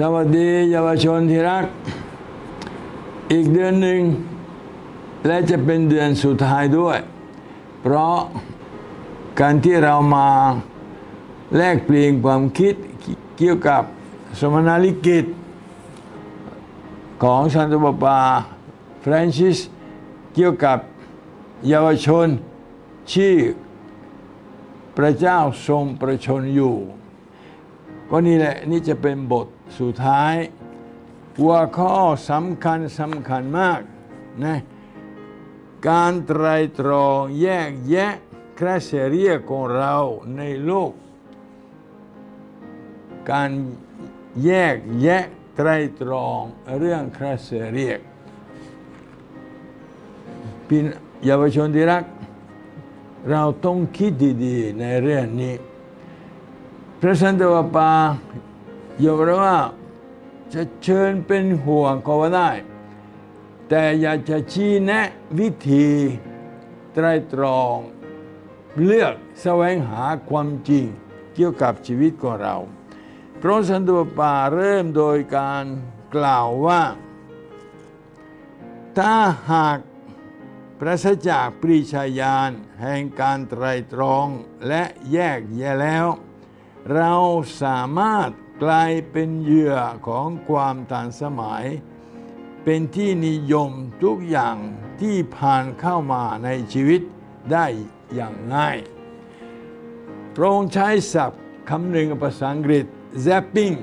สวัสดีเยาวชนที่รัก อีกเดือนหนึ่ง และจะเป็นเดือนสุดท้ายด้วย เพราะการที่เรามาแลกเปลี่ยนความคิดเกี่ยวกับสมนาลิกิตของสันตปาปาฟรานซิสเกี่ยวกับเยาวชนที่พระเจ้าทรงประชนอยู่ ก็นี่แหละนี่จะเป็นบทสุดท้ายหัวข้อสำคัญสำคัญมากนะการไตรตรองแยกแยะแครเสเรียของเราในโลก การแยกแยะไตรตรองเรื่องแครเสเรียกพี่เยาวชนที่รัก เราต้องคิดดีๆในเรื่องนี้ พระสันตะวปายอมรับว่าจะเชิญเป็นห่วงก็ว่าได้ แต่อยากจะชี้แนะวิธีไตรตรอง เลือกแสวงหาความจริงเกี่ยวกับชีวิตของเรา พระสันตะวปาเริ่มโดยการกล่าวว่า ถ้าหากปราศจากปริชาญาณแห่งการไตรตรองและแยกแยะแล้ว เราสามารถกลายเป็นเหยื่อของความทันสมัย เป็นที่นิยมทุกอย่างที่ผ่านเข้ามาในชีวิตได้อย่างง่ายพระองค์ใช้ศัพท์คำหนึ่งภาษาอังกฤษ zapping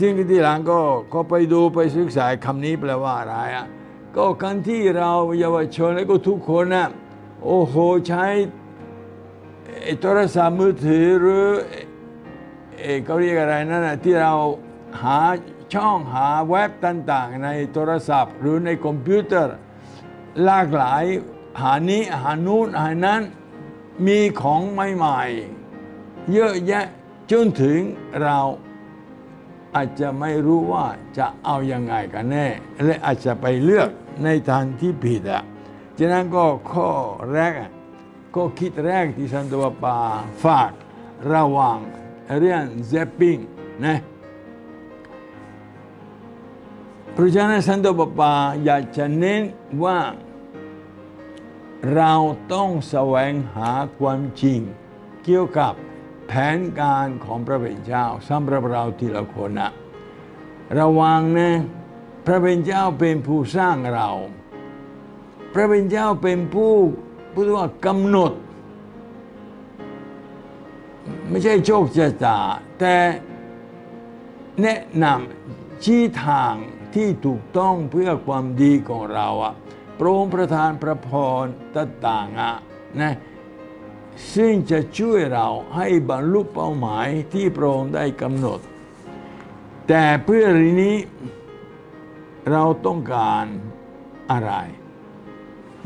ซึ่งที่หลังก็ก็ไปดูไปศึกษาคำนี้แปลว่าอะไรอะก็การที่เราเยาวชนและก็ทุกคนนะโอ้โหใช้ โทรศัพท์มือถือหรือเอ่อเขาเรียกอะไรนั่นนะที่เราหาช่องหาเว็บต่างๆ ในโทรศัพท์ หรือในคอมพิวเตอร์หลากหลายหานี้หานู้นหานั้นมีของใหม่ๆ เยอะแยะจนถึงเราอาจจะไม่รู้ว่าจะเอายังไงกันแน่ และอาจจะไปเลือกในทางที่ผิดอะฉะนั้นก็ข้อแรกอะ ก็คิดแรกที่สันตวปาฝากระวังเรื่อง zapping นะเพราะฉะนั้นสันตวปาอยากจะเน้นว่าเราต้องแสวงหาความจริง เกี่ยวกับแผนการของพระเป็นเจ้าสำหรับเราทีละคนนะระวังนะพระเป็นเจ้าเป็นผู้สร้างเรา พระเป็นเจ้าเป็นผู้ พูดว่ากำหนด ไม่ใช่โชคชะตา แต่แนะนำชี้ทางที่ถูกต้องเพื่อความดีของเราอะโปรงค์ประทานพระพรต่างๆอะนะซึ่งจะช่วยเราให้บรรลุเป้าหมายที่พระองค์ได้กำหนด แต่เพื่อนี้เราต้องการอะไร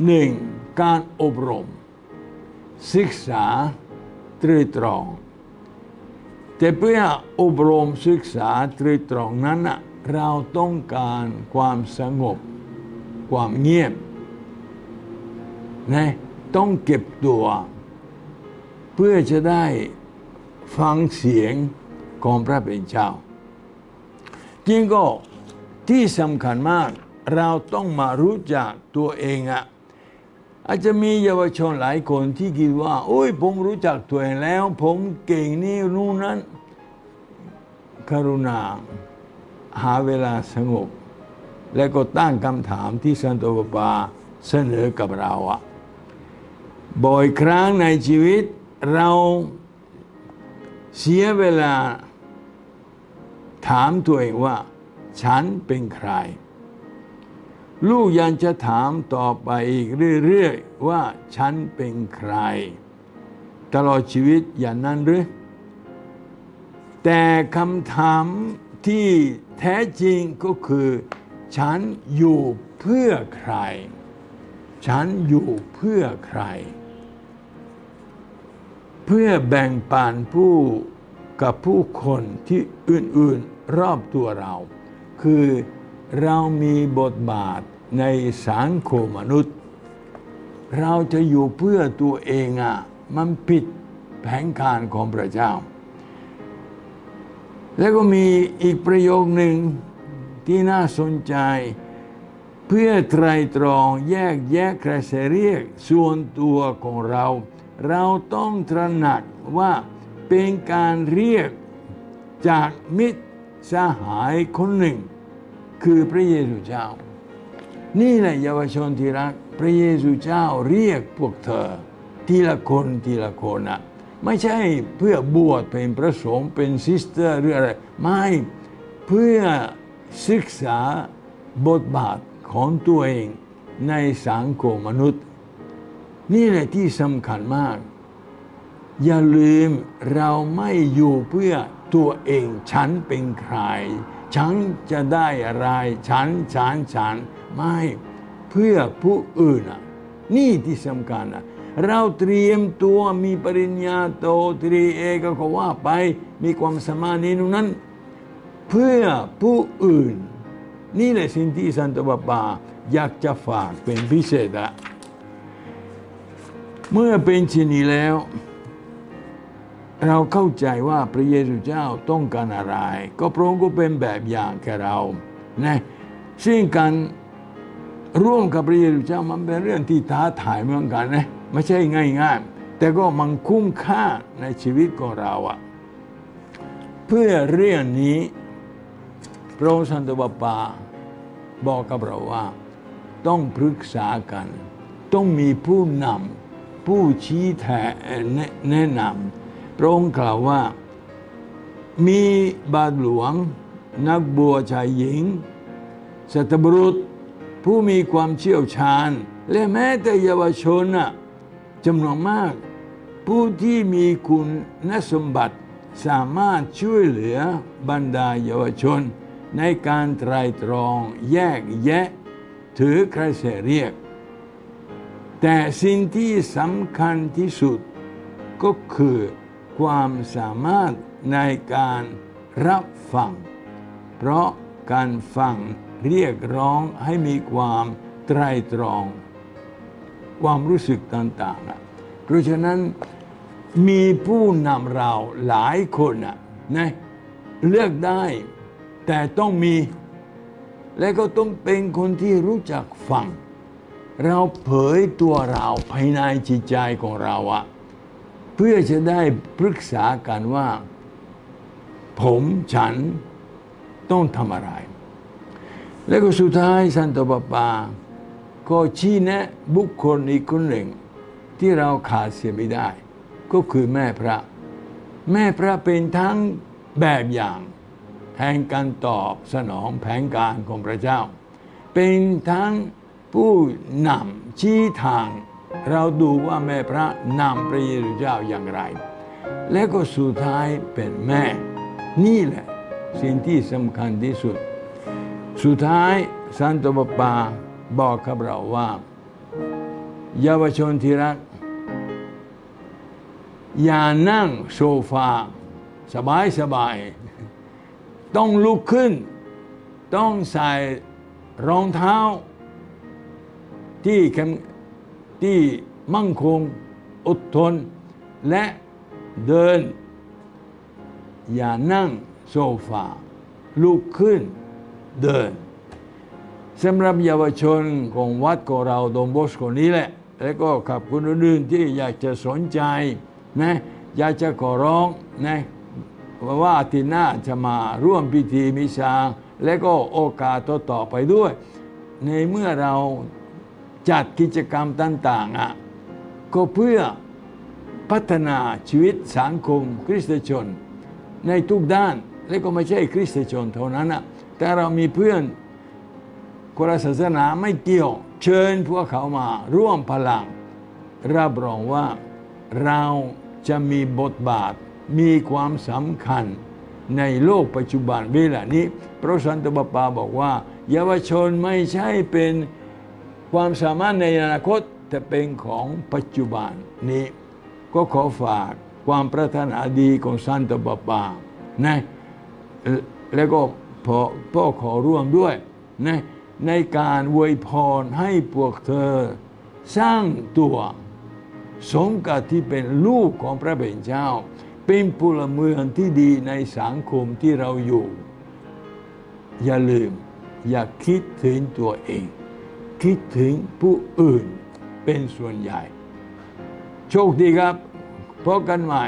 หนึ่งการอบรม ศึกษาตรีตรอง แต่เพื่ออบรมศึกษาตรีตรองนั้นเราต้องการความสงบ ความเงียบนะต้องเก็บตัว เพื่อจะได้ฟังเสียงของพระเป็นเจ้าจริงก็ที่สำคัญมากเราต้องมารู้จักตัวเองอะ อาจจะมีเยาวชนหลายคนที่คิดว่าโอ้ยผมรู้จักตัวเองแล้ว ผมเก่งนี่นู่นนั้นกรุณาหาเวลาสงบ และก็ตั้งคำถามที่สันตปปาเสนอกับเราอะบ่อยครั้งในชีวิตเราเสียเวลาถามตัวเองว่า ฉันเป็นใคร ลูกยังจะถามต่อไปอีกเรื่อยๆ ว่าฉันเป็นใคร ตลอดชีวิตอย่างนั้นหรือแต่คำถามที่แท้จริงก็คือ ฉันอยู่เพื่อใคร ฉันอยู่เพื่อใคร เพื่อแบ่งปันผู้กับผู้คนที่อื่นๆรอบตัวเรา คือเรามีบทบาท ในสังคมมนุษย์ เราจะอยู่เพื่อตัวเองอะมันผิดแผนการของพระเจ้า แล้วก็มีอีกประโยคหนึ่งที่น่าสนใจ เพื่อไตรตรองแยกแยะกระแสเรียกส่วนตัวของเรา เราต้องตระหนักว่าเป็นการเรียกจากมิตรสหายคนหนึ่ง คือพระเยซูเจ้า นี่แหละเยาวชนที่รัก พระเยซูเจ้าเรียกพวกเธอ ทีละคนทีละคนอะไม่ใช่เพื่อบวชเป็นพระสงฆ์เป็นซิสเตอร์หรืออะไร ไม่เพื่อศึกษาบทบาทของตัวเองในสังคมมนุษย์ นี่แหละที่สำคัญมาก อย่าลืมเราไม่อยู่เพื่อตัวเองฉันเป็นใครฉันจะได้อะไร ฉันฉันฉันไม่เพื่อผู้อื่นนี่ที่สำคัญอะเราเตรียมตัวมีปริญญาโตตรีเอกก็ว่าไปมีความสมานีนู้นนั้น เพื่อผู้อื่น นี่แหละสิ่งที่สันตบาปาอยากจะฝากเป็นพิเศษอะเมื่อเป็นเช่นนี้แล้ว เราเข้าใจว่าพระเยซูเจ้าต้องการอะไร ก็พระองค์ก็เป็นแบบอย่างแก่เรานะซึ่งการร่วมกับพระเยซูเจ้ามันเป็นเรื่องที่ท้าทายเหมือนกันนะไม่ใช่ง่ายๆ แต่ก็มันคุ้มค่าในชีวิตของเราอะเพื่อเรื่องนี้พระองค์สันตบปาบอกกับเราว่า ต้องปรึกษากัน ต้องมีผู้นำผู้ชี้แนะแนะนำ พระองค์กล่าวว่า มีบาทหลวง นักบัวชายหญิง สัตบุรุษผู้มีความเชี่ยวชาญ และแม้แต่เยาวชนน่ะจำนวนมาก ผู้ที่มีคุณนสมบัติสามารถช่วยเหลือบรรดาเยาวชน ในการไตรตรองแยกแยะ ถือกระแสเรียก แต่สิ่งที่สำคัญที่สุดก็คือ ความสามารถในการรับฟัง เพราะการฟังเรียกร้องให้มีความไตรตรอง ความรู้สึกต่างๆ เพราะฉะนั้นมีผู้นำเราหลายคนอะนะเลือกได้ แต่ต้องมี และก็ต้องเป็นคนที่รู้จักฟัง เราเผยตัวเราภายในจิตใจของเราอะ เพื่อจะได้ปรึกษากันว่า ผมฉันต้องทำอะไร แล้วก็สุดท้ายสันตปาปา ก็ชี้แนะบุคคลอีกคนหนึ่ง ที่เราขาดเสียไม่ได้ ก็คือแม่พระ แม่พระเป็นทั้งแบบอย่างแห่งการตอบสนองแผนการของพระเจ้า เป็นทั้งผู้นำชี้ทาง เราดูว่าแม่พระนำพระเยซูเจ้าอย่างไร และก็สุดท้ายเป็นแม่ นี่แหละสิ่งที่สำคัญที่สุด สุดท้ายสันตบปาบอกกับเราว่า เยาวชนที่รัก อย่านั่งโซฟา สบายสบาย ต้องลุกขึ้น ต้องใส่รองเท้าที่เข้ม ที่มั่งคงอดทน และเดิน อย่านั่งโซฟาลุกขึ้นเดินสำหรับเยาวชนของวัดของเราดมบสโกนี้แหละ แล้วก็ขับคุณอื่นที่อยากจะสนใจนะอยากจะขอร้องนะว่าอาทิตย์หน้าจะมาร่วมพิธีมิชา และก็โอกาสต่อๆไปด้วย ในเมื่อเรา จัดกิจกรรมต่างๆก็เพื่อพัฒนาชีวิตสังคมคริสตชน ในทุกด้านและก็ไม่ใช่คริสตชนเท่านั้นนะแต่เรามีเพื่อนคนศาสนาไม่เกี่ยว เชิญพวกเขามาร่วมพลัง รับรองว่าเราจะมีบทบาทมีความสำคัญในโลกปัจจุบันเวลานี้ พระสันตบปาบอกว่า เยาวชนไม่ใช่เป็น ความสามารถในอนาคตแต่เป็นของปัจจุบันนี้ ก็ขอฝากความปรารถนาดีของสันตบาปานะแล้วก็พอพ่อขอร่วมด้วยนะในการอวยพรให้พวกเธอสร้างตัวสมกับที่เป็นลูกของพระเป็นเจ้า เป็นพลเมืองที่ดีในสังคมที่เราอยู่ อย่าลืมอย่าคิดถึงตัวเอง คิดถึงผู้อื่นเป็นส่วนใหญ่ โชคดีครับพบกันใหม่